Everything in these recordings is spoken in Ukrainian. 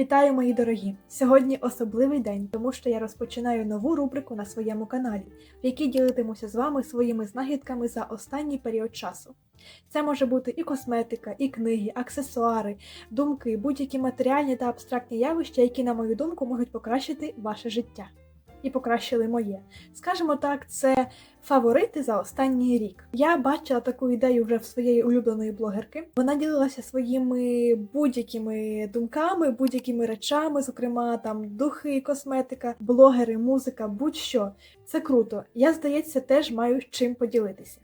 Вітаю, мої дорогі! Сьогодні особливий день, тому що я розпочинаю нову рубрику на своєму каналі, в якій ділитимуся з вами своїми знахідками за останній період часу. Це може бути і косметика, і книги, аксесуари, думки, будь-які матеріальні та абстрактні явища, які, на мою думку, можуть покращити ваше життя. І покращили моє. Скажімо так, це фаворити за останній рік. Я бачила таку ідею вже в своєї улюбленої блогерки. Вона ділилася своїми будь-якими думками, будь-якими речами, зокрема там духи, косметика, блогери, музика, будь-що. Це круто. Я, здається, теж маю чим поділитися.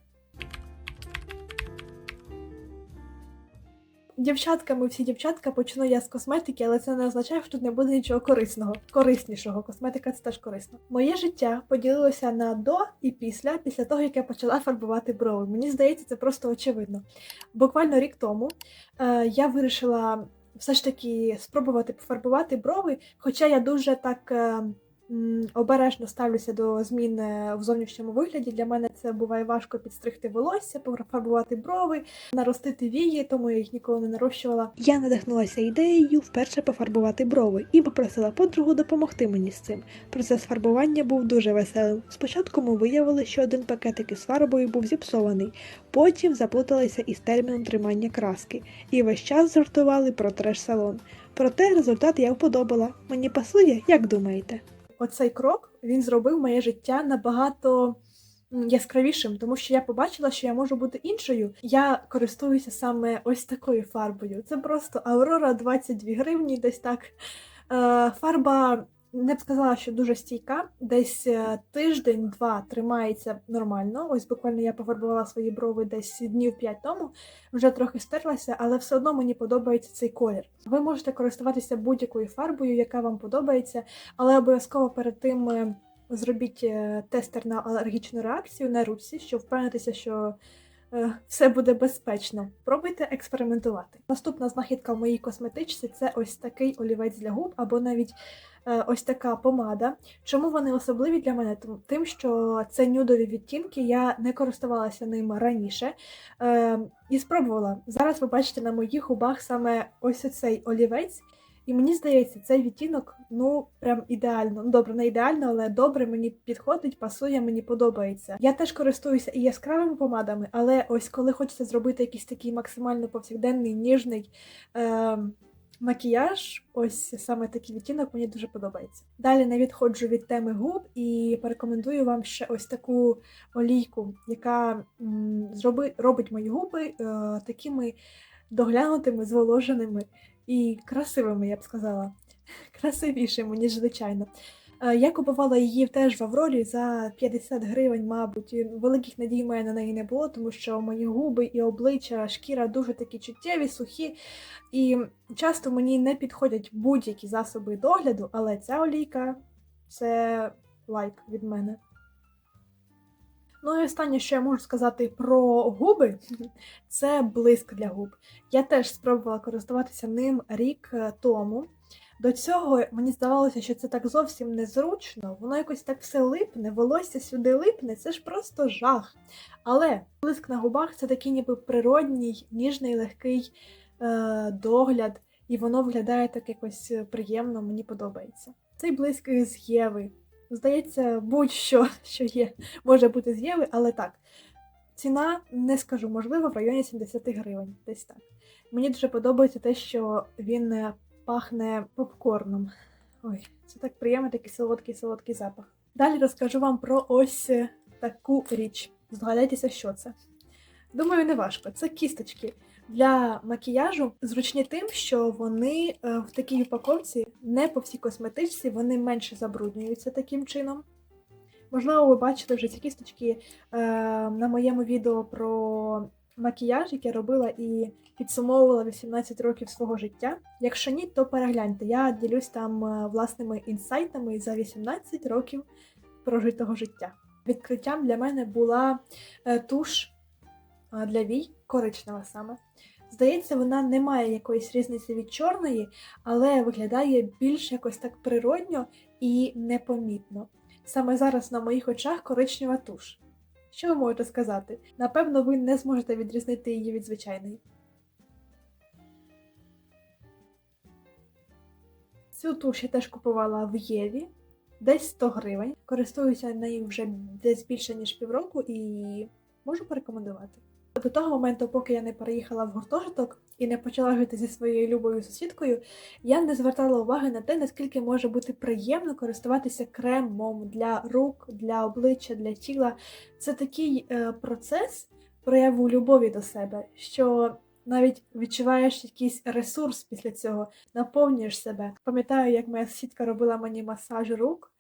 Дівчатками, всі дівчатка почну я з косметики, але це не означає, що тут не буде нічого корисного, кориснішого. Косметика це теж корисно. Моє життя поділилося на до і після, після того як я почала фарбувати брови. Мені здається, це просто очевидно. Буквально рік тому е, я вирішила все ж таки спробувати пофарбувати брови, хоча я дуже так. Е, Обережно ставлюся до змін е, в зовнішньому вигляді. Для мене це буває важко підстригти волосся, пофарбувати брови, наростити вії, тому я їх ніколи не нарощувала. Я надихнулася ідеєю вперше пофарбувати брови і попросила подругу допомогти мені з цим. Процес фарбування був дуже веселим. Спочатку ми виявили, що один пакетик із фарбою був зіпсований, потім заплуталися із терміном тримання краски, і весь час жартували про треш-салон. Проте результат я вподобала. Мені пасує, як думаєте? Оцей крок він зробив моє життя набагато яскравішим, тому що я побачила, що я можу бути іншою. Я користуюся саме ось такою фарбою. Це просто Аврора 22 гривні, десь так. Е, фарба не б сказала, що дуже стійка. Десь е, тиждень-два тримається нормально. Ось буквально я пофарбувала свої брови десь днів 5 тому, вже трохи стерлася, але все одно мені подобається цей колір. Ви можете користуватися будь-якою фарбою, яка вам подобається, але обов'язково перед тим е, зробіть е, тестер на алергічну реакцію на руці, щоб впевнитися, що все буде безпечно. Пробуйте експериментувати. Наступна знахідка в моїй косметичці це ось такий олівець для губ, або навіть е, ось така помада. Чому вони особливі для мене? Тим- що це нюдові відтінки, я не користувалася ним раніше е, і спробувала. Зараз ви бачите на моїх губах саме ось цей олівець. І мені здається, цей відтінок ну прям ідеально. Ну добре, не ідеально, але добре мені підходить, пасує, мені подобається. Я теж користуюся і яскравими помадами, але ось коли хочеться зробити якийсь такий максимально повсякденний, ніжний е, макіяж, ось саме такий відтінок мені дуже подобається. Далі не відходжу від теми губ і порекомендую вам ще ось таку олійку, яка м, зроби, робить мої губи е, такими доглянутими, зволоженими і красивими, я б сказала. Красивішими, ніж звичайно. Е, Я купувала її теж в Аврорі за 50 гривень, мабуть. І Великих надій в на неї не було, тому що мої губи і обличчя, шкіра дуже такі чуттєві, сухі. І часто мені не підходять будь-які засоби догляду, але ця олійка це лайк від мене. Ну і останнє, що я можу сказати про губи, це блиск для губ. Я теж спробувала користуватися ним рік е, тому. До цього мені здавалося, що це так зовсім незручно, воно якось так все липне, волосся сюди липне, це ж просто жах. Але блиск на губах це такий ніби природній, ніжний, легкий е, догляд, і воно виглядає так якось е, приємно, мені подобається. Цей блиск з Єви. Здається, будь-що, що є, може бути з Єви, але так. Ціна, не скажу, можливо, в районі 70 гривень, десь так. Мені дуже подобається те, що він е, пахне попкорном. Ой, це так приємно, такий солодкий солодкий запах. Далі розкажу вам про ось е, таку річ. Здогадайтеся, що це. Думаю, не важко. Це кісточки для макіяжу. Зручні тим, що вони е, в такій упаковці, не по всій косметичці, вони менше забруднюються таким чином. Можливо, ви бачили вже ці кісточки е, на моєму відео про макіяж, яке робила і підсумовувала 18 років свого життя. Якщо ні, то перегляньте. Я ділюсь там е, власними інсайтами за 18 років прожитого життя. Відкриттям для мене була е, туш для вій, коричнева саме. Здається, вона не має якоїсь різниці від чорної, але виглядає більш якось так природньо і непомітно. Саме зараз на моїх очах коричнева туш. Що ви можете сказати? Напевно, ви не зможете відрізнити її від звичайної. Цю туш я теж купувала в Єві, десь 100 гривень. Користуюся нею вже десь більше ніж півроку і можу порекомендувати. До того моменту, поки я не переїхала в гуртожиток і не почала жити зі своєю любою сусідкою, я не звертала уваги на те, наскільки може бути приємно користуватися кремом для рук, для обличчя, для тіла. Це такий е, процес прояву любові до себе, що навіть відчуваєш якийсь ресурс після цього, наповнюєш себе. Пам'ятаю, як моя сусідка робила мені масаж рук.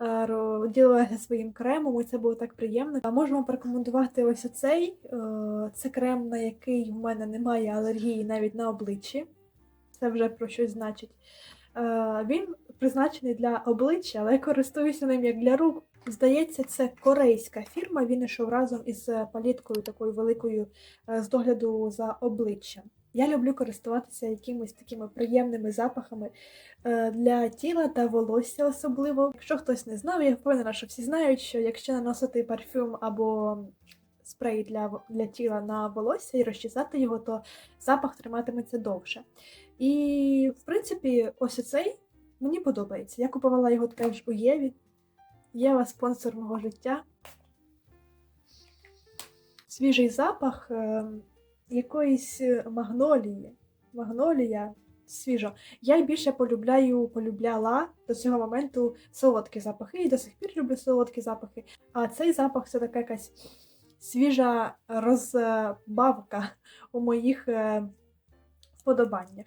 Е, Ділилася своїм кремом, і це було так приємно. А можемо порекомендувати ось оцей. е, Це крем, на який в мене немає алергії навіть на обличчі. Це вже про щось значить. Е, Він призначений для обличчя, але я користуюся ним як для рук. Здається, це корейська фірма. Він ішов разом із паліткою такою великою з догляду за обличчям. Я люблю користуватися якимись такими приємними запахами е, для тіла та волосся особливо. Якщо хтось не знав, я впевнена, що всі знають, що якщо наносити парфюм або спрей для, для тіла на волосся і розчесати його, то запах триматиметься довше. І, в принципі, ось цей мені подобається. Я купувала його теж у Єві. Єва спонсор мого життя. Свіжий запах е, якоїсь е, магнолії. Магнолія свіжо. Я більше полюбляю, полюбляла до цього моменту солодкі запахи, і до сих пір люблю солодкі запахи. А цей запах це така якась свіжа розбавка у моїх е, вподобаннях.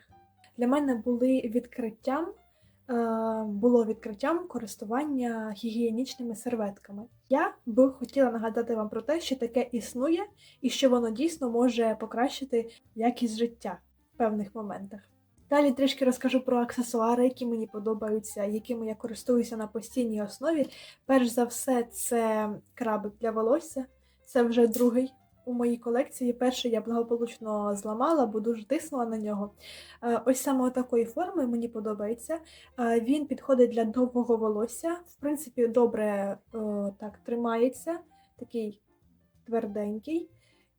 Для мене були відкриттям було відкриттям користування гігієнічними серветками. Я би хотіла нагадати вам про те, що таке існує, і що воно дійсно може покращити якість життя в певних моментах. Далі трішки розкажу про аксесуари, які мені подобаються, якими я користуюся на постійній основі. Перш за все, це крабик для волосся. Це вже другий у моїй колекції. Перший я благополучно зламала, бо дуже тиснула на нього. Е, Ось саме такої форми мені подобається. Е, Він підходить для довгого волосся. В принципі, добре е, так тримається, такий тверденький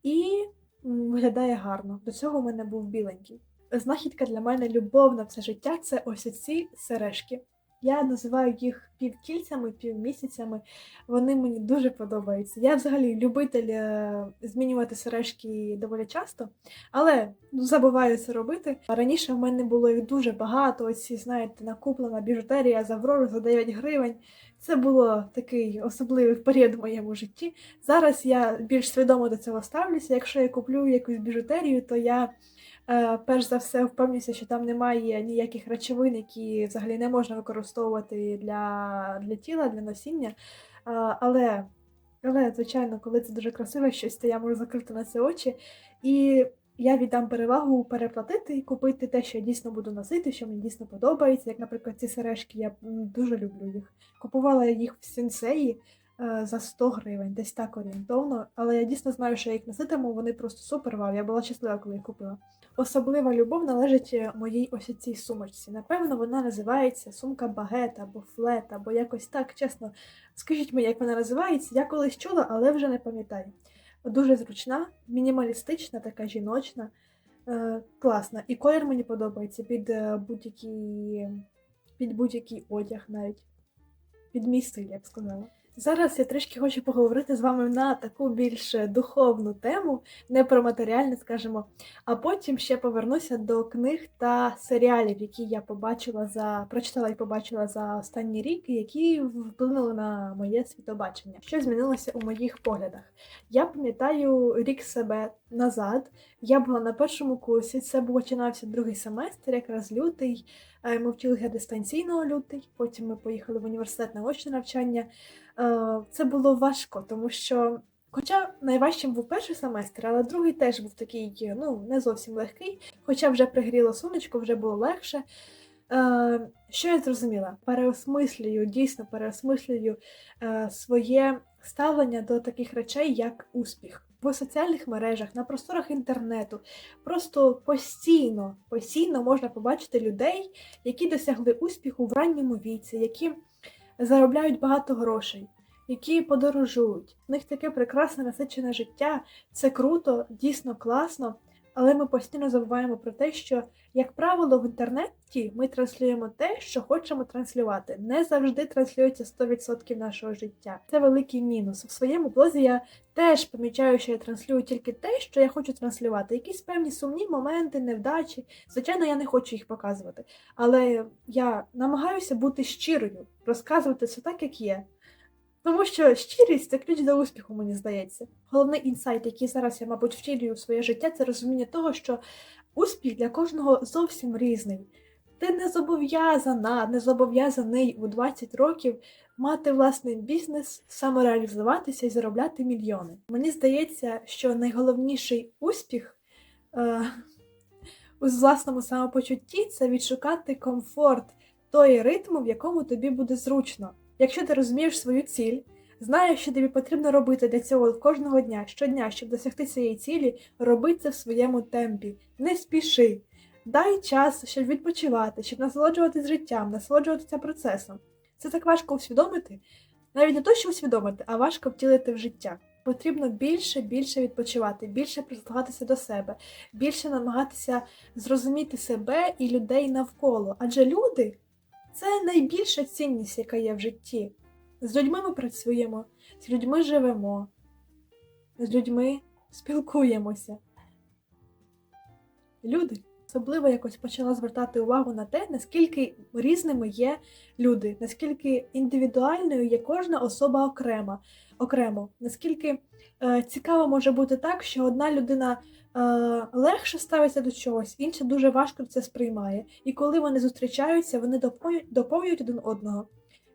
і виглядає гарно. До цього в мене був біленький. Знахідка для мене любов на все життя це ось ці сережки. Я називаю їх півкільцями, півмісяцями. Вони мені дуже подобаються. Я взагалі любитель е, змінювати сережки доволі часто, але ну, забуваю це робити. Раніше в мене було їх дуже багато. Оці, знаєте, накуплена біжутерія з Аврори за 9 гривень. Це було такий особливий період в моєму житті. Зараз я більш свідомо до цього ставлюся. Якщо я куплю якусь біжутерію, то я перш за все впевнюся, що там немає ніяких речовин, які взагалі не можна використовувати для, для тіла, для носіння. Е, але, але, звичайно, коли це дуже красиве щось, то я можу закрити на це очі. І я віддам перевагу переплатити і купити те, що я дійсно буду носити, що мені дійсно подобається. Як, наприклад, ці сережки, я дуже люблю їх. Купувала їх в сенсеї е, за 100 гривень, десь так орієнтовно. Але я дійсно знаю, що я їх носитиму, вони просто супер вау. Я була щаслива, коли їх купила. Особлива любов належить е, моїй ось цій сумочці. Напевно, вона називається сумка багет або флет, або якось так, чесно. Скажіть мені, як вона називається? Я колись чула, але вже не пам'ятаю. Дуже зручна, мінімалістична, така жіночна, е, класна. І колір мені подобається під е, будь-який, під будь-який одяг навіть. Під мій стиль, я б сказала. Зараз я трішки хочу поговорити з вами на таку більш духовну тему, не про матеріальне, скажімо, а потім ще повернуся до книг та серіалів, які я побачила за прочитала і побачила за останній рік, які вплинули на моє світобачення. Що змінилося у моїх поглядах? Я пам'ятаю рік себе назад. Я була на першому курсі. Це був починався другий семестр, якраз лютий. Е, Ми вчилися дистанційно лютий. Потім ми поїхали в університет на очне навчання. Е, Це було важко, тому що. Хоча найважчим був перший семестр, але другий теж був такий, ну, не зовсім легкий, хоча вже пригріло сонечко, вже було легше. Е, що я зрозуміла? Переосмислюю, дійсно переосмислюю своє ставлення до таких речей, як успіх. В соціальних мережах, на просторах інтернету, просто постійно, постійно можна побачити людей, які досягли успіху в ранньому віці, які заробляють багато грошей, які подорожують. В них таке прекрасне насичене життя. Це круто, дійсно класно. Але ми постійно забуваємо про те, що, як правило, в інтернеті ми транслюємо те, що хочемо транслювати. Не завжди транслюється 100% нашого життя. Це великий мінус. В своєму блозі я теж помічаю, що я транслюю тільки те, що я хочу транслювати. Якісь певні сумні моменти, невдачі. Звичайно, я не хочу їх показувати. Але я намагаюся бути щирою, розказувати все так, як є. Тому що щирість це ключ до успіху, мені здається. Головний інсайт, який зараз я, мабуть, втілюю в своє життя, це розуміння того, що успіх для кожного зовсім різний. Ти не зобов'язана, не зобов'язаний у 20 років мати власний бізнес, самореалізуватися і заробляти мільйони. Мені здається, що найголовніший успіх е, у власному самопочутті це відшукати комфорт той ритму, в якому тобі буде зручно. Якщо ти розумієш свою ціль, знаєш, що тобі потрібно робити для цього кожного дня, щодня, щоб досягти цієї цілі, роби це в своєму темпі. Не спіши. Дай час, щоб відпочивати, щоб насолоджуватися життям, насолоджуватися процесом. Це так важко усвідомити, навіть не то, що усвідомити, а важко втілити в життя. Потрібно більше, більше відпочивати, більше прислухатися до себе, більше намагатися зрозуміти себе і людей навколо. Адже люди це найбільша цінність, яка є в житті. З людьми ми працюємо, з людьми живемо, з людьми спілкуємося. Люди особливо якось почала звертати увагу на те, наскільки різними є люди, наскільки індивідуальною є кожна особа окрема, окремо, наскільки е, цікаво може бути так, що одна людина е, легше ставиться до чогось, інша дуже важко це сприймає. І коли вони зустрічаються, вони доповнюють, один одного.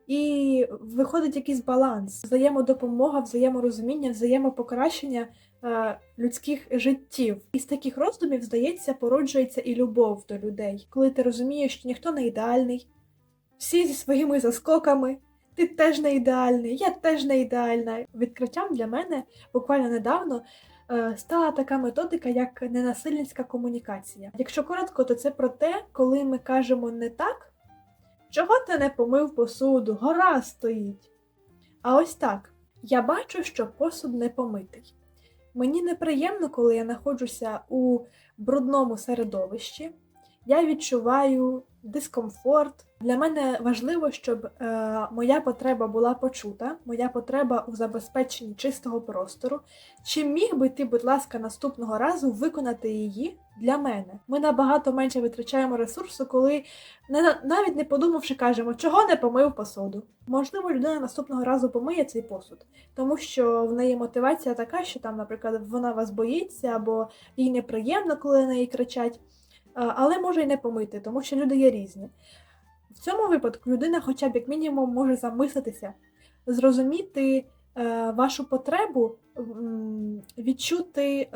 І виходить якийсь баланс, взаємодопомога, взаєморозуміння, взаємопокращення людських життів. Із таких роздумів, здається, породжується і любов до людей, коли ти розумієш, що ніхто не ідеальний, всі зі своїми заскоками. Ти теж не ідеальний, я теж не ідеальна. Відкриттям для мене буквально недавно е, стала така методика, як ненасильницька комунікація. Якщо коротко, то це про те, коли ми кажемо не так. Чого ти не помив посуду? Гора стоїть. А ось так. Я бачу, що посуд не помитий. Мені неприємно, коли я знаходжуся у брудному середовищі. Я відчуваю дискомфорт. Для мене важливо, щоб е, моя потреба була почута, моя потреба у забезпеченні чистого простору. Чи міг би ти, будь ласка, наступного разу виконати її для мене? Ми набагато менше витрачаємо ресурсу, коли не, навіть не подумавши, кажемо, чого не помив посуду. Можливо, людина наступного разу помиє цей посуд, тому що в неї мотивація така, що там, наприклад, вона вас боїться або їй неприємно, коли на неї кричать. Але може й не помити, тому що люди є різні. В цьому випадку людина, хоча б як мінімум, може замислитися, зрозуміти е, вашу потребу, відчути е,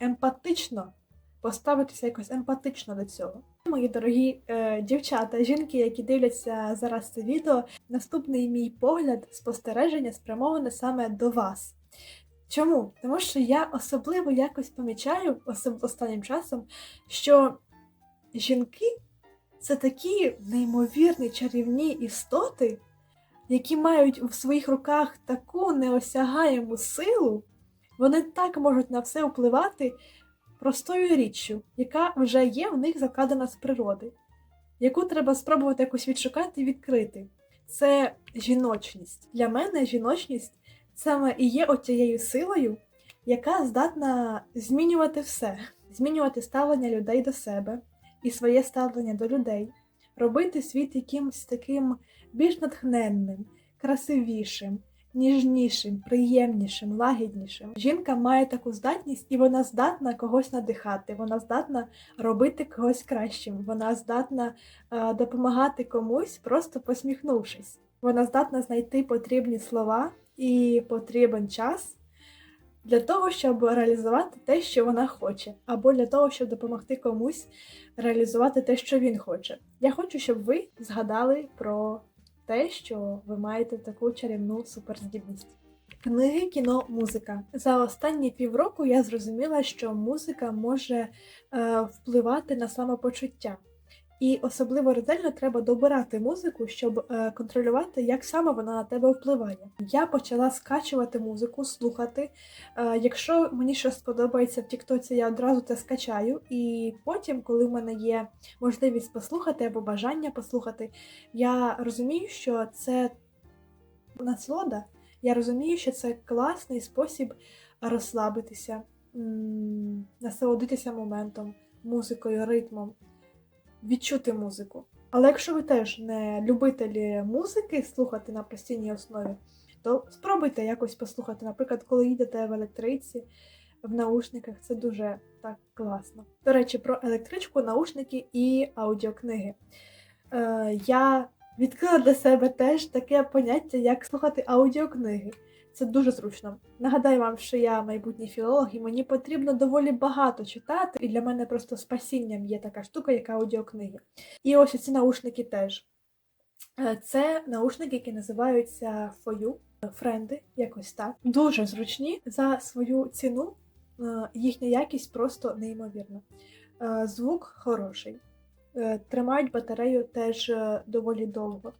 емпатично, поставитися якось емпатично до цього. Мої дорогі е, дівчата, жінки, які дивляться зараз це відео, наступний мій погляд, спостереження спрямоване саме до вас. Чому? Тому що я особливо якось помічаю особ- останнім часом, що жінки це такі неймовірні чарівні істоти, які мають в своїх руках таку неосягаєму силу, вони так можуть на все впливати простою річчю, яка вже є в них закладена з природи, яку треба спробувати якось відшукати і відкрити. Це жіночність. Для мене жіночність саме і є оцією силою, яка здатна змінювати все, змінювати ставлення людей до себе і своє ставлення до людей, робити світ якимось таким більш натхненним, красивішим, ніжнішим, приємнішим, лагіднішим. Жінка має таку здатність, і вона здатна когось надихати, вона здатна робити когось кращим, вона здатна е, допомагати комусь, просто посміхнувшись. Вона здатна знайти потрібні слова і потрібен час для того, щоб реалізувати те, що вона хоче, або для того, щоб допомогти комусь реалізувати те, що він хоче. Я хочу, щоб ви згадали про те, що ви маєте таку чарівну суперздібність. Книги, кіно, музика. За останні півроку я зрозуміла, що музика може е, впливати на самопочуття. І особливо ретельно треба добирати музику, щоб е, контролювати, як саме вона на тебе впливає. Я почала скачувати музику, слухати. Е, якщо мені щось сподобається в Тіктоці, я одразу це скачаю. І потім, коли в мене є можливість послухати або бажання послухати, я розумію, що це насолода. Я розумію, що це класний спосіб розслабитися, насолодитися моментом, музикою, ритмом, відчути музику. Але якщо ви теж не любителі музики слухати на постійній основі, то спробуйте якось послухати. Наприклад, коли їдете в електриці, в наушниках, це дуже так класно. До речі, про електричку, наушники і аудіокниги. Е, я відкрила для себе теж таке поняття, як слухати аудіокниги. Це дуже зручно. Нагадаю вам, що я майбутній філолог, і мені потрібно доволі багато читати, і для мене просто спасінням є така штука, як аудіокниги. І ось ці наушники теж. Е, Це наушники, які називаються You, френди, якось так. Дуже зручні за свою ціну. е, Їхня якість просто неймовірна. Е, Звук хороший. Тримають батарею теж доволі довго.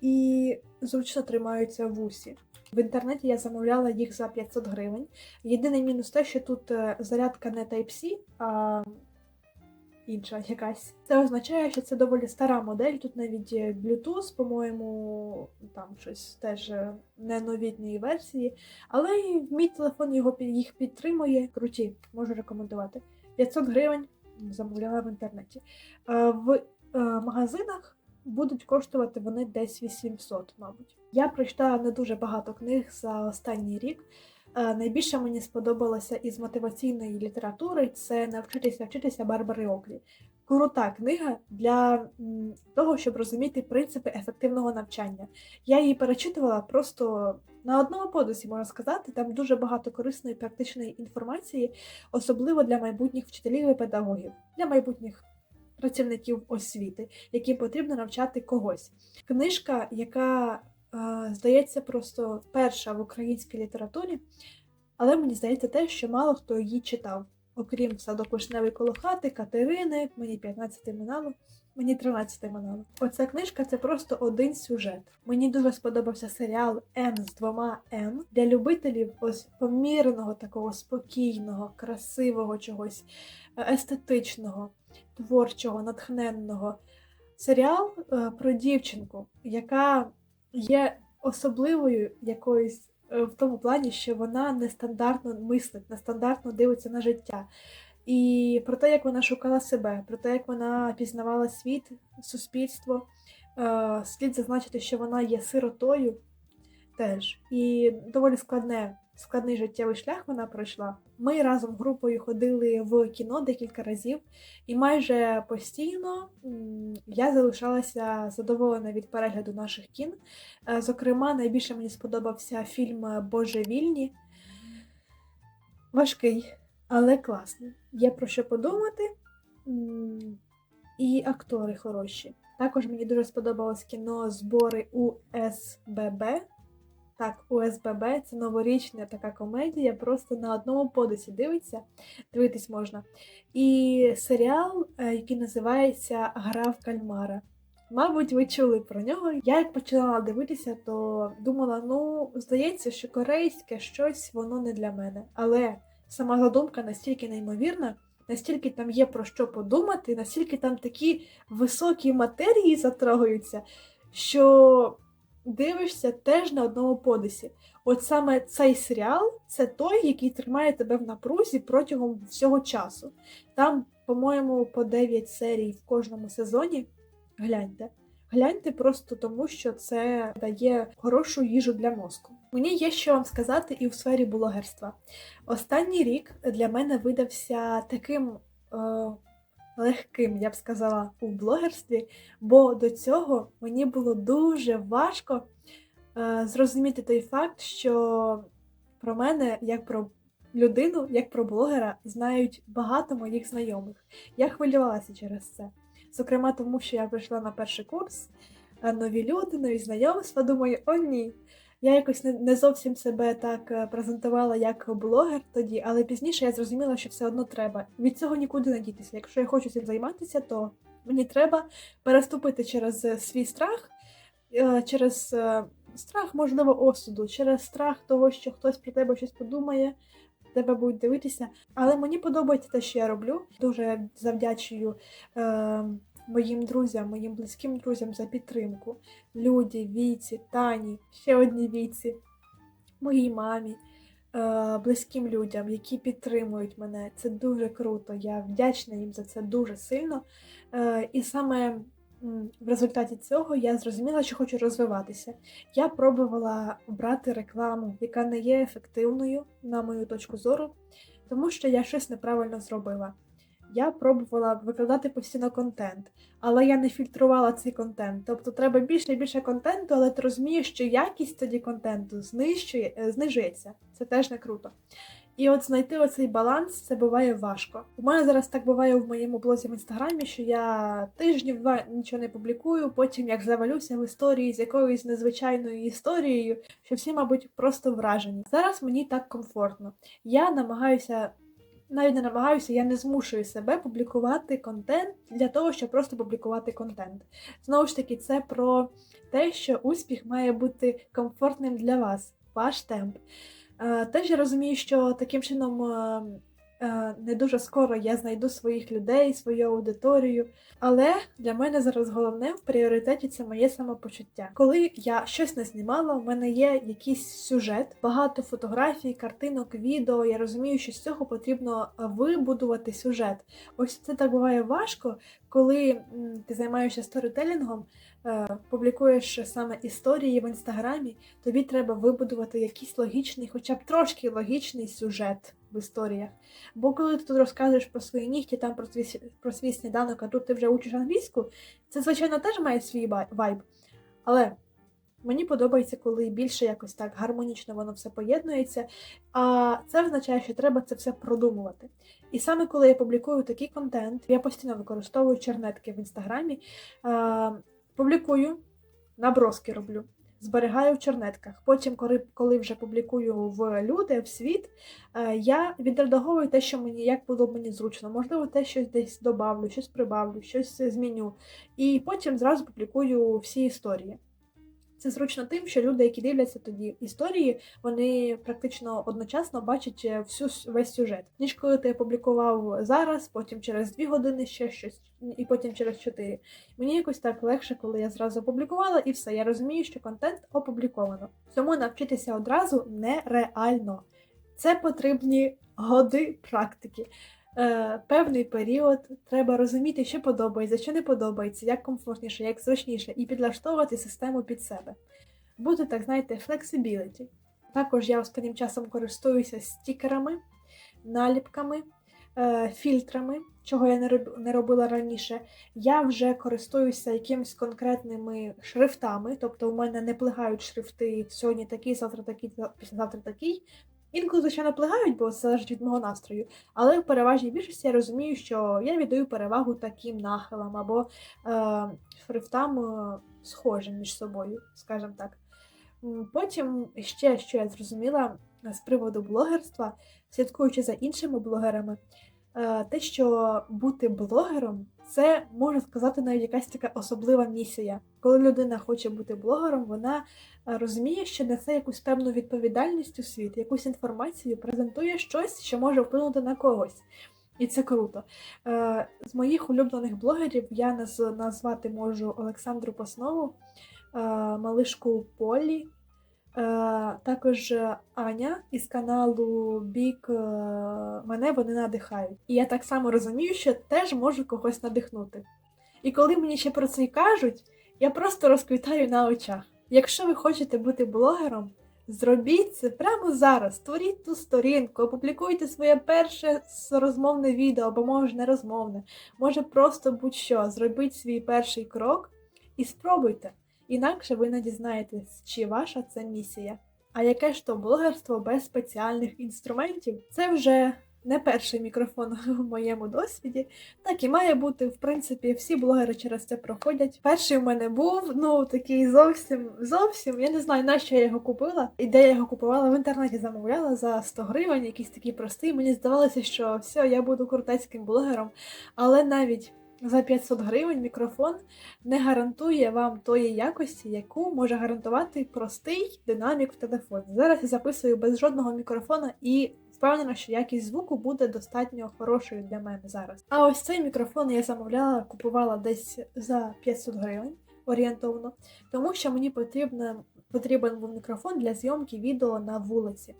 І зручно тримаються в усі. В інтернеті я замовляла їх за 500 гривень. Єдиний мінус те, що тут е, зарядка не Type-C, а інша якась. Це означає, що це доволі стара модель. Тут навіть Bluetooth, по-моєму, там щось теж е, не новітньої версії. Але мій телефон його їх підтримує. Круті, можу рекомендувати. 500 гривень замовляла в інтернеті. Е, В магазинах будуть коштувати вони десь 800, мабуть. Я прочитала не дуже багато книг за останній рік. Е, Найбільше мені сподобалося із мотиваційної літератури це навчитися вчитися Барбари Оклі. Крута книга для того, щоб розуміти принципи ефективного навчання. Я її перечитувала просто на одному подусі, можна сказати. Там дуже багато корисної практичної інформації, особливо для майбутніх вчителів і педагогів, для майбутніх працівників освіти, яким потрібно навчати когось. Книжка, яка е, здається просто перша в українській літературі, але мені здається те, що мало хто її читав. Окрім садок вишневий коло хати, Катерини, мені 15 минало, мені 13 минало. Оця книжка це просто один сюжет. Мені дуже сподобався серіал Н з двома Н для любителів ось поміреного, такого спокійного, красивого чогось, е, естетичного, творчого, натхненного. Серіал е, про дівчинку, яка є особливою якоюсь е, в тому плані, що вона нестандартно мислить, нестандартно дивиться на життя. І про те, як вона шукала себе, про те, як вона пізнавала світ, суспільство. Е, Слід зазначити, що вона є сиротою теж. І доволі складне, складний життєвий шлях вона пройшла. Ми разом групою ходили в кіно декілька разів, і майже постійно я залишалася задоволена від перегляду наших кін. Е, Зокрема, найбільше мені сподобався фільм Божевільні. Важкий, але класний. Є про що подумати. І актори хороші. Також мені дуже сподобалось кіно збори УСББ. Так, УСББ це новорічна така комедія, просто на одному подисі дивиться, дивитись можна. І серіал, е, який називається Гра в кальмара. Мабуть, ви чули про нього. Я як починала дивитися, то думала, ну, здається, що корейське щось воно не для мене. Але сама задумка настільки неймовірна, настільки там є про що подумати, настільки там такі високі матерії затрагуються, що дивишся теж на одному подисі. От саме цей серіал це той, який тримає тебе в напрузі протягом всього часу. Там, по-моєму, по 9 серій в кожному сезоні. Гляньте. Гляньте просто тому, що це дає хорошу їжу для мозку. Мені є що вам сказати і в сфері блогерства. Останній рік для мене видався таким е, легким, я б сказала, у блогерстві, бо до цього мені було дуже важко е, зрозуміти той факт, що про мене, як про людину, як про блогера, знають багато моїх знайомих. Я хвилювалася через це. Зокрема, тому що я прийшла на перший курс, нові люди, нові знайомства. Думаю, о ні. Я якось не, зовсім себе так е, презентувала як блогер тоді, але пізніше я зрозуміла, що все одно треба. Від цього нікуди не дітися. Якщо я хочу цим займатися, то Мені треба переступити через е, свій страх, е, через страх, можливо, осуду, через страх того, що хтось про тебе щось подумає, тебе будуть дивитися. Але мені подобається те, що я роблю. Дуже завдячую е, моїм друзям, моїм близьким друзям за підтримку. Люді, Віці, Тані, ще одній Віці, моїй мамі, е, близьким людям, які підтримують мене. Це дуже круто. Я вдячна їм за це дуже сильно. Е, і саме в результаті цього я зрозуміла, що хочу розвиватися. Я пробувала брати рекламу, яка не є ефективною, на мою точку зору, тому що я щось неправильно зробила. Я пробувала викладати постійно контент, але я не фільтрувала цей контент. Тобто треба більше і більше контенту, але ти розумієш, що якість тоді контенту знищує, е, знижується. Це теж не круто. І от знайти оцей баланс це буває важко. У мене зараз так буває в моєму блозі в інстаграмі, що я тижнів два нічого не публікую, потім як завалюся в історії з якоюсь незвичайною історією, що всі, мабуть, просто вражені. Зараз мені так комфортно. Я намагаюся. Навіть не намагаюся, я не змушую себе публікувати контент для того, щоб просто публікувати контент. Знову ж таки, це про те, що успіх має бути комфортним для вас, ваш темп. Е, Теж я розумію, що таким чином е, е, не дуже скоро я знайду своїх людей, свою аудиторію. Але для мене зараз головне в пріоритеті це моє самопочуття. Коли я щось не знімала, у мене є якийсь сюжет, багато фотографій, картинок, відео. Я розумію, що з цього потрібно вибудувати сюжет. Ось це так буває важко, коли ти займаєшся сторітелінгом, е, публікуєш саме історії в інстаграмі, тобі треба вибудувати якийсь логічний, хоча б трошки логічний сюжет в історіях. Бо коли ти тут розказуєш про свої нігті, там про свій, про свій сніданок, а тут ти вже учиш англійську, це, звичайно, теж має свій вайб. Але мені подобається, коли більше якось так гармонічно воно все поєднується. А це означає, що треба це все продумувати. І саме коли я публікую такий контент, я постійно використовую чернетки в інстаграмі, публікую, наброски роблю. Зберігаю в чернетках. Потім, коли, вже публікую в люди, в світ, е, я відредаговую те, що мені як було б мені зручно. Можливо, те щось десь добавлю, щось прибавлю, щось зміню. І потім зразу публікую всі історії. Це зручно тим, що люди, які дивляться тоді історії, вони практично одночасно бачать е, всю весь сюжет. Ніж коли ти опублікував зараз, потім через дві години ще щось, і потім через чотири. Мені якось так легше, коли я зразу опублікувала, і все. Я розумію, що контент опубліковано. Цьому навчитися одразу нереально. Це потрібні годи практики. Е, певний період треба розуміти, що подобається, що не подобається, як комфортніше, як зручніше, і підлаштовувати систему під себе. Бути, так знаєте, flexibility. Також я останнім часом користуюся стікерами, наліпками, е, фільтрами, чого я не роб- не робила раніше. Я вже користуюся якимись конкретними шрифтами, тобто у мене не плигають шрифти сьогодні такий, завтра такий, післязавтра такий. Інколи, звичайно, плигають, бо це залежить від мого настрою. Але в переважній більшості я розумію, що я віддаю перевагу таким нахилам або е, шрифтам е, схожим між собою, скажімо так. Потім ще, що я зрозуміла е, з приводу блогерства, слідкуючи за іншими блогерами, те, що бути блогером, це можна сказати навіть якась така особлива місія. Коли людина хоче бути блогером, вона е, розуміє, що несе якусь певну відповідальність у світ, якусь інформацію, презентує щось, що може вплинути на когось. І це круто. Е, з моїх улюблених блогерів я назвати можу Олександру Паснову, е, малишку Полі, е, також е, Аня із каналу Бік е, мене вони надихають. І я так само розумію, що теж можу когось надихнути. І коли мені ще про це й кажуть, я просто розквітаю на очах. Якщо ви хочете бути блогером, зробіть це прямо зараз. Створіть ту сторінку, опублікуйте своє перше розмовне відео, або може не розмовне, може просто будь-що. Зробіть свій перший крок і спробуйте. Інакше ви не дізнаєтесь, чи ваша це місія. А яке ж то блогерство без спеціальних інструментів? Це вже не перший мікрофон в моєму досвіді. Так і має бути. В принципі, всі блогери через це проходять. Перший у мене був ну такий зовсім зовсім. Я не знаю, на що я його купила. І де я його купувала в інтернеті, замовляла за 100 гривень, якийсь такий простий. Мені здавалося, що все, я буду крутецьким блогером. Але навіть за 500 гривень мікрофон не гарантує вам тої якості, яку може гарантувати простий динамік в телефоні. Зараз я записую без жодного мікрофона і впевнена, що якість звуку буде достатньо хорошою для мене зараз. А ось цей мікрофон я замовляла, купувала десь за 500 гривень орієнтовно, тому що мені потрібно, потрібен був мікрофон для зйомки відео на вулиці.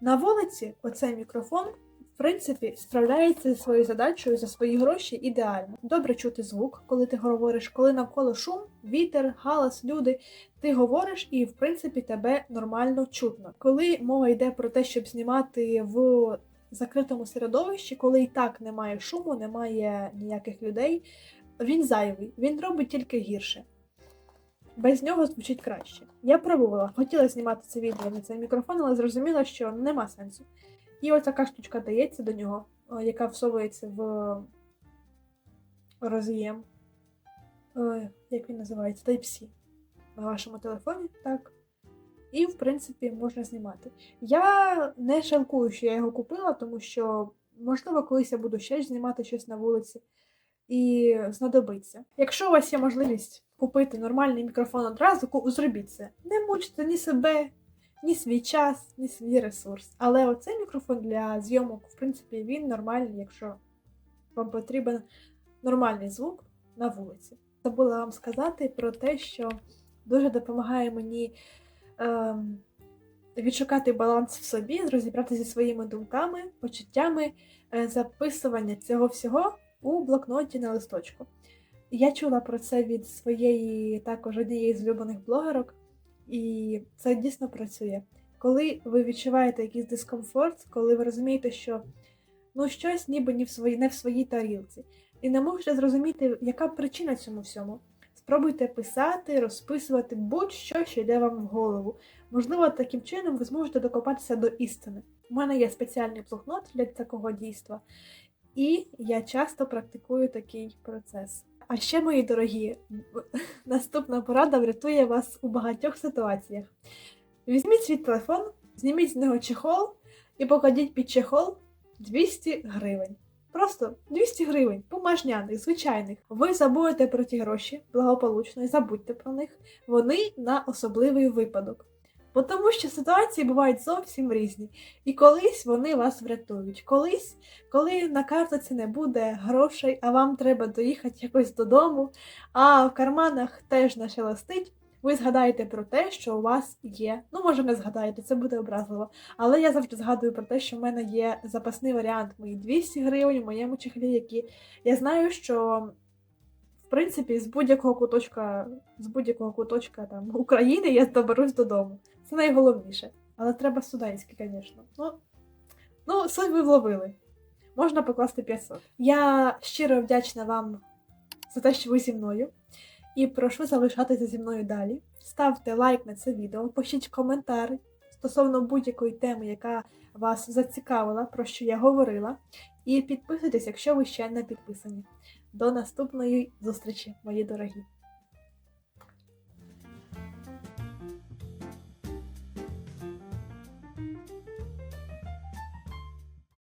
На вулиці оцей мікрофон в принципі, справляється зі своєю задачею за свої гроші ідеально. Добре чути звук, коли ти говориш, коли навколо шум, вітер, галас, люди. Ти говориш і, в принципі, тебе нормально чутно. Коли мова йде про те, щоб знімати в закритому середовищі, коли і так немає шуму, немає ніяких людей, він зайвий, він робить тільки гірше. Без нього звучить краще. Я пробувала, хотіла знімати це відео на цей мікрофон, але зрозуміла, що нема сенсу. І ось така штучка дається до нього, яка всовується в роз'єм. Як він називається? Type-C на вашому телефоні, так. І, в принципі, можна знімати. Я не жалкую, що я його купила, тому що, можливо, колись я буду ще знімати щось на вулиці і знадобиться. Якщо у вас є можливість купити нормальний мікрофон одразу, зробіть це. Не мучте ні себе, ні свій час, ні свій ресурс. Але оцей мікрофон для зйомок, в принципі, він нормальний, якщо вам потрібен нормальний звук на вулиці. Забула вам сказати про те, що дуже допомагає мені ем, відшукати баланс в собі, розібратися зі своїми думками, почуттями, е, записування цього всього у блокноті на листочку. Я чула про це від своєї також однієї з улюблених блогерок, і це дійсно працює. Коли ви відчуваєте якийсь дискомфорт, коли ви розумієте, що ну щось ніби не в своїй, не в своїй тарілці, і не можете зрозуміти, яка причина цьому всьому. Спробуйте писати, розписувати будь-що, що йде вам в голову. Можливо, таким чином ви зможете докопатися до істини. У мене є спеціальний блокнот для такого дійства, і я часто практикую такий процес. А ще, мої дорогі, наступна порада врятує вас у багатьох ситуаціях. Візьміть свій телефон, зніміть з нього чехол і покладіть під чехол 200 гривень. Просто 200 гривень, бумажняних, звичайних. Ви забудете про ті гроші благополучно і забудьте про них. Вони на особливий випадок. Бо тому що ситуації бувають зовсім різні. І колись вони вас врятують. Колись, коли на картоці не буде грошей, а вам треба доїхати якось додому, а в карманах теж нашелестить, ви згадаєте про те, що у вас є. Ну, може, не згадаєте, це буде образливо. Але я завжди згадую про те, що в мене є запасний варіант мої 200 гривень в моєму чехлі, які я знаю, що в принципі з будь-якого куточка, з будь-якого куточка там України я доберусь додому. Це найголовніше. Але треба судейське, звісно. Ну, ну, суть ви вловили. Можна покласти 500. Я щиро вдячна вам за те, що ви зі мною. І прошу залишатися зі мною далі. Ставте лайк на це відео, пишіть коментар стосовно будь-якої теми, яка вас зацікавила, про що я говорила. І підписуйтесь, якщо ви ще не підписані. До наступної зустрічі, мої дорогі!